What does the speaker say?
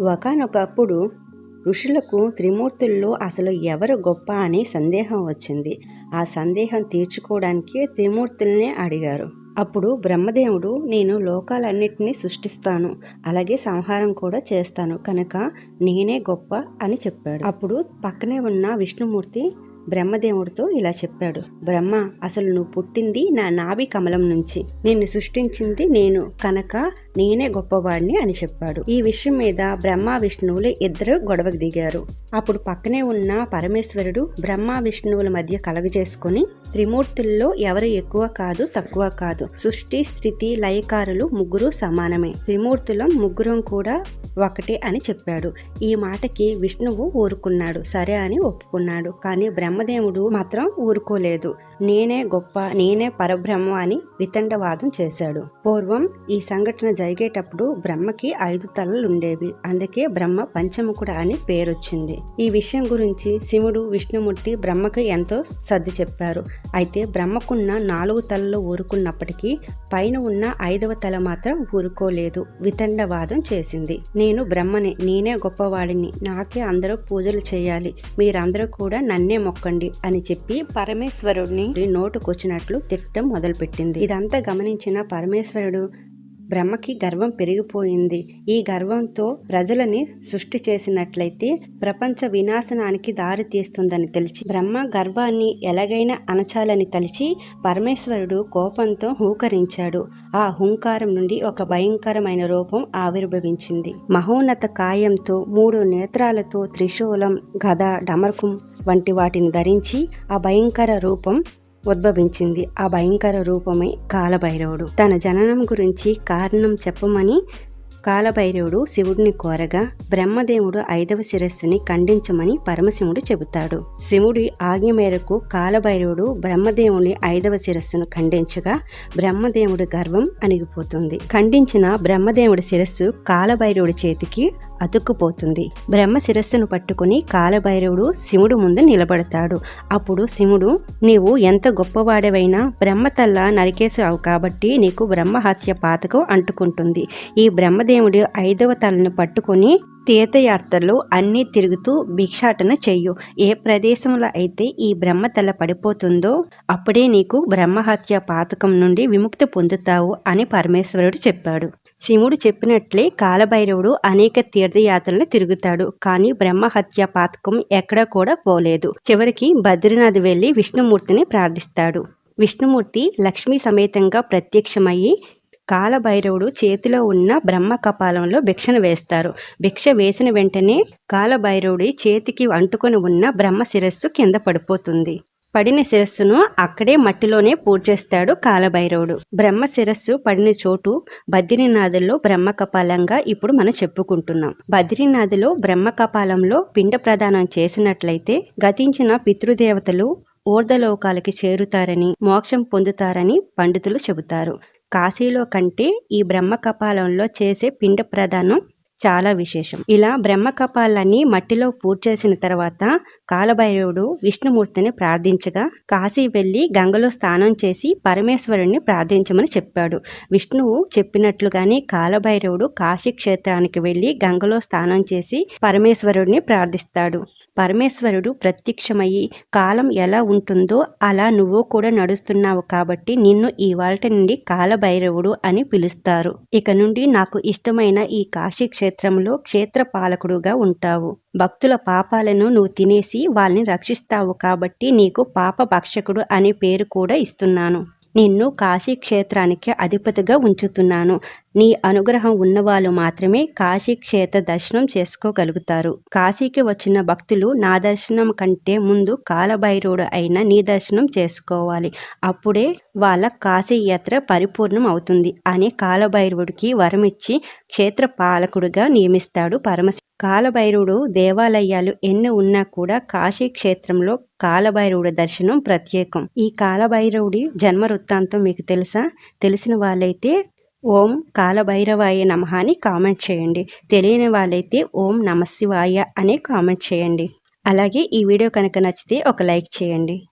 ఒకనొకప్పుడు ఋషులకు త్రిమూర్తుల్లో అసలు ఎవరు గొప్ప అని సందేహం వచ్చింది. ఆ సందేహం తీర్చుకోవడానికి త్రిమూర్తుల్నే అడిగారు. అప్పుడు బ్రహ్మదేవుడు నేను లోకాలన్నిటినీ సృష్టిస్తాను. అలాగే సంహారం కూడా చేస్తాను. కనుక నేనే గొప్ప అని చెప్పాడు. అప్పుడు పక్కనే ఉన్న విష్ణుమూర్తి బ్రహ్మదేవుడితో ఇలా చెప్పాడు. బ్రహ్మ అసలు నువ్వు పుట్టింది నా నాభి కమలం నుంచి. నిన్ను సృష్టించింది నేను కనుక నేనే గొప్పవాడిని అని చెప్పాడు. ఈ విషయం మీద బ్రహ్మ విష్ణువులు ఇద్దరు గొడవకు దిగారు. అప్పుడు పక్కనే ఉన్న పరమేశ్వరుడు బ్రహ్మ విష్ణువుల మధ్య కలగజేసుకుని త్రిమూర్తుల్లో ఎవరు ఎక్కువ కాదు తక్కువ కాదు. సృష్టి స్థితి లయకారులు ముగ్గురు సమానమే. త్రిమూర్తులం ముగ్గురం కూడా ఒకటే అని చెప్పాడు. ఈ మాటకి విష్ణువు ఊరుకున్నాడు. సరే అని ఒప్పుకున్నాడు. కానీ బ్రహ్మ బ్రహ్మదేవుడు మాత్రం ఊరుకోలేదు. నేనే గొప్ప నేనే పరబ్రహ్మ అని వితండవాదం చేశాడు. పూర్వం ఈ సంఘటన జరిగేటప్పుడు బ్రహ్మకి ఐదు తలలుండేవి. అందుకే బ్రహ్మ పంచముఖుడు అని పేరొచ్చింది. ఈ విషయం గురించి శివుడు విష్ణుమూర్తి బ్రహ్మకు ఎంతో సర్ది చెప్పారు. అయితే బ్రహ్మకున్న నాలుగు తలలు ఊరుకున్నప్పటికీ పైన ఉన్న ఐదవ తల మాత్రం ఊరుకోలేదు. వితండవాదం చేసింది. నేను బ్రహ్మని నేనే గొప్పవాడిని. నాకే అందరూ పూజలు చేయాలి. మీరందరూ కూడా నన్నే మొక్క మొక్కండి అని చెప్పి పరమేశ్వరుడిని నోటుకొచ్చినట్లు తిట్టడం మొదలుపెట్టింది. ఇదంతా గమనించిన పరమేశ్వరుడు బ్రహ్మకి గర్వం పెరిగిపోయింది. ఈ గర్వంతో ప్రజలని సృష్టి చేసినట్లయితే ప్రపంచ వినాశనానికి దారి తీస్తుందని తెలిసి బ్రహ్మ గర్వాన్ని ఎలాగైనా అనచాలని తలిచి పరమేశ్వరుడు కోపంతో హూకరించాడు. ఆ హుంకారం నుండి ఒక భయంకరమైన రూపం ఆవిర్భవించింది. మహోన్నత కాయంతో మూడు నేత్రాలతో త్రిశూలం గద డమర్కం వంటి వాటిని ధరించి ఆ భయంకర రూపం ఉద్భవించింది. ఆ భయంకర రూపమే కాలభైరవుడు. తన జననం గురించి కారణం చెప్పమని కాలభైరవుడు శివుడిని కోరగా బ్రహ్మదేవుడు ఐదవ శిరస్సుని ఖండించమని పరమశివుడు చెబుతాడు. శివుడి ఆజ్ఞ మేరకు కాలభైరవుడు బ్రహ్మదేవుని ఐదవ శిరస్సును ఖండించగా బ్రహ్మదేవుడి గర్వం అణిగిపోతుంది. ఖండించిన బ్రహ్మదేవుడి శిరస్సు కాలభైరవుడి చేతికి అతుక్కుపోతుంది. బ్రహ్మ శిరస్సును పట్టుకుని కాలభైరవుడు శివుడు ముందు నిలబడతాడు. అప్పుడు శివుడు నీవు ఎంత గొప్పవాడవైనా బ్రహ్మతల్ల నరికేసావు కాబట్టి నీకు బ్రహ్మహత్య పాతకం అంటుకుంటుంది. ఈ బ్రహ్మదేవుడు ఐదవ తలను పట్టుకుని తీర్థయాత్రలు అన్నీ తిరుగుతూ భిక్షాటన చెయ్యు ఏ ప్రదేశంలో అయితే ఈ బ్రహ్మతల పడిపోతుందో అప్పుడే నీకు బ్రహ్మహత్య పాతకం నుండి విముక్తి పొందుతావు అని పరమేశ్వరుడు చెప్పాడు. శివుడు చెప్పినట్లే కాలభైరవుడు అనేక తీర్థయాత్రలను తిరుగుతాడు కానీ బ్రహ్మహత్య పాతకం ఎక్కడా కూడా పోలేదు. చివరికి బద్రీనాథ్ వెళ్ళి విష్ణుమూర్తిని ప్రార్థిస్తాడు. విష్ణుమూర్తి లక్ష్మీ సమేతంగా ప్రత్యక్షమయ్యి కాలభైరవుడు చేతిలో ఉన్న బ్రహ్మ కపాలంలో భిక్షను వేస్తారు. భిక్ష వేసిన వెంటనే కాలభైరవుడి చేతికి అంటుకొని ఉన్న బ్రహ్మ శిరస్సు కింద పడిపోతుంది. పడిన శిరస్సును అక్కడే మట్టిలోనే పూడ్చేస్తాడు కాలభైరవుడు. బ్రహ్మ శిరస్సు పడిన చోటు బద్రీనాథుల్లో బ్రహ్మ కపాలంగా ఇప్పుడు మనం చెప్పుకుంటున్నాం. బద్రీనాథులో బ్రహ్మ కపాలంలో పిండ ప్రదానం చేసినట్లయితే గతించిన పితృదేవతలు ఊర్ధలోకాలకి చేరుతారని మోక్షం పొందుతారని పండితులు చెబుతారు. కాశీలో కంటే ఈ బ్రహ్మ కపాలంలో చేసే పిండ ప్రదానం చాలా విశేషం. ఇలా బ్రహ్మ కపాలాన్ని మట్టిలో పూడ్చేసిన తర్వాత కాలభైరవుడు విష్ణుమూర్తిని ప్రార్థించగా కాశీ వెళ్ళి గంగలో స్నానం చేసి పరమేశ్వరుణ్ణి ప్రార్థించమని చెప్పాడు. విష్ణువు చెప్పినట్లుగానే కాలభైరవుడు కాశీ క్షేత్రానికి వెళ్ళి గంగలో స్నానం చేసి పరమేశ్వరుడిని ప్రార్థిస్తాడు. పరమేశ్వరుడు ప్రత్యక్షమయ్యి కాలం ఎలా ఉంటుందో అలా నువ్వు కూడా నడుస్తున్నావు కాబట్టి నిన్ను ఈ వాల్ట నుండి కాలభైరవుడు అని పిలుస్తారు. ఇక నుండి నాకు ఇష్టమైన ఈ కాశీ క్షేత్రంలో క్షేత్ర పాలకుడుగా ఉంటావు. భక్తుల పాపాలను నువ్వు తినేసి వాళ్ళని రక్షిస్తావు కాబట్టి నీకు పాప భక్షకుడు అనే పేరు కూడా ఇస్తున్నాను. నిన్ను కాశీ క్షేత్రానికి అధిపతిగా ఉంచుతున్నాను. నీ అనుగ్రహం ఉన్నవాళ్ళు మాత్రమే కాశీ క్షేత్ర దర్శనం చేసుకోగలుగుతారు. కాశీకి వచ్చిన భక్తులు నా దర్శనం కంటే ముందు కాలభైరవుడు అయిన నీ దర్శనం చేసుకోవాలి. అప్పుడే వాళ్ళ కాశీ యాత్ర పరిపూర్ణం అవుతుంది అని కాలభైరవుడికి వరమిచ్చి క్షేత్ర పాలకుడిగా నియమిస్తాడు పరమశివ కాలభైరవుడు దేవాలయాలు ఎన్ని ఉన్నా కూడా కాశీ క్షేత్రంలో కాలభైరవుడి దర్శనం ప్రత్యేకం. ఈ కాలభైరవుడి జన్మ వృత్తాంతం మీకు తెలుసా? తెలిసిన వాళ్ళైతే ఓం కాలభైరవాయ నమ అని కామెంట్ చేయండి. తెలియని వాళ్ళైతే ఓం నమశివాయ అనే కామెంట్ చేయండి. అలాగే ఈ వీడియో కనుక నచ్చితే ఒక లైక్ చేయండి.